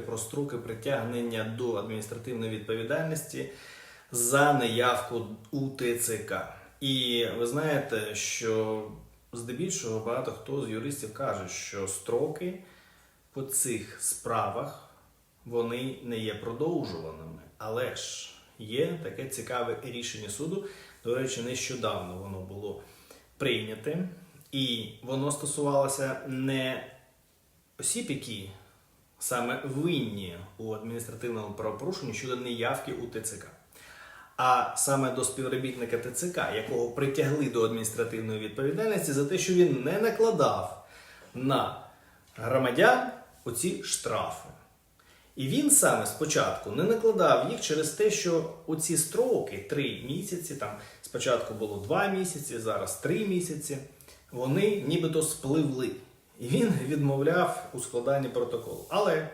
про строки притягнення до адміністративної відповідальності за неявку у ТЦК. І ви знаєте, що здебільшого багато хто з юристів каже, що строки по цих справах вони не є продовжуваними. Але ж є таке цікаве рішення суду. До речі, нещодавно воно було прийняте, і воно стосувалося не осіб, які саме винні у адміністративному правопорушенні щодо неявки у ТЦК. А саме до співробітника ТЦК, якого притягли до адміністративної відповідальності за те, що він не накладав на громадян оці штрафи. І він саме спочатку не накладав їх через те, що оці строки, три місяці, там спочатку було два місяці, зараз три місяці, вони нібито спливли. І він відмовляв у складанні протоколу. Але